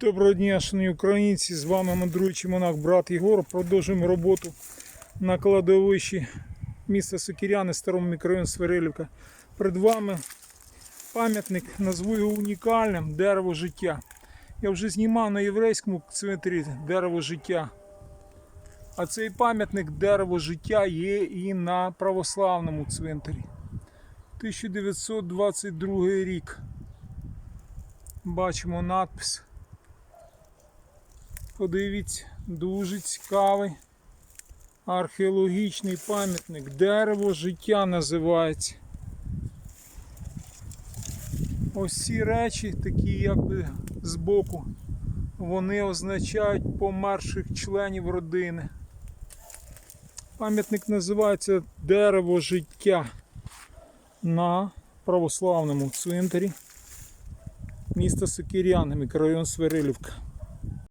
Доброго дня, шановні українці! З вами мандруючий монах брат Єгор. Продовжуємо роботу на кладовищі міста Сокіряни, старому мікрорайону Свирилівка. Перед вами пам'ятник, назву його унікальним дерево життя. Я вже знімав на єврейському цвинтарі дерево життя. А цей пам'ятник дерево життя є і на православному цвинтарі. 1922 рік. Бачимо надпис. Подивіться, дуже цікавий археологічний пам'ятник. Дерево життя називається. Ось ці речі, такі якби збоку, вони означають померших членів родини. Пам'ятник називається Дерево життя на православному цвинтарі міста Сокиряни, мікрорайон Свирилівка.